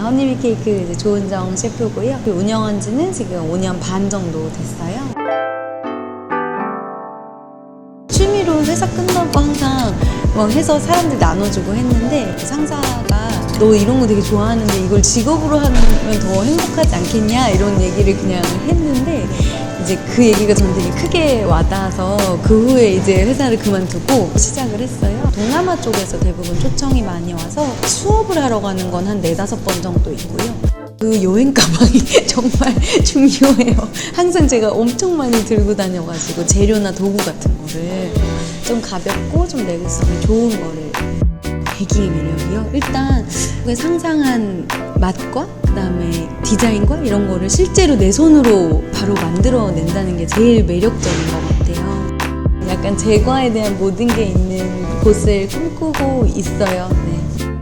허니비 케이크 이제 조은정 셰프고요. 그 운영한 지는 지금 5년 반 정도 됐어요. 취미로 회사 끝나고 항상 뭐 해서 사람들 나눠주고 했는데 그 상사가 너 이런 거 되게 좋아하는데 이걸 직업으로 하면 더 행복하지 않겠냐 이런 얘기를 그냥 했는데 이제 그 얘기가 전 되게 크게 와닿아서 그 후에 이제 회사를 그만두고 시작을 했어요. 동남아 쪽에서 대부분 초청이 많이 와서 수업을 하러 가는 건 한 네다섯 번 정도 있고요. 그 여행 가방이 정말 중요해요. 항상 제가 엄청 많이 들고 다녀가지고 재료나 도구 같은 거를 좀 가볍고 좀 내구성이 좋은 거를 배기의 매력이요. 일단 그 상상한 맛과 그다음에 디자인과 이런 거를 실제로 내 손으로 바로 만들어낸다는 게 제일 매력적인 것 같아요. 약간 제과에 대한 모든 게 있는 곳을 꿈꾸고 있어요. 네.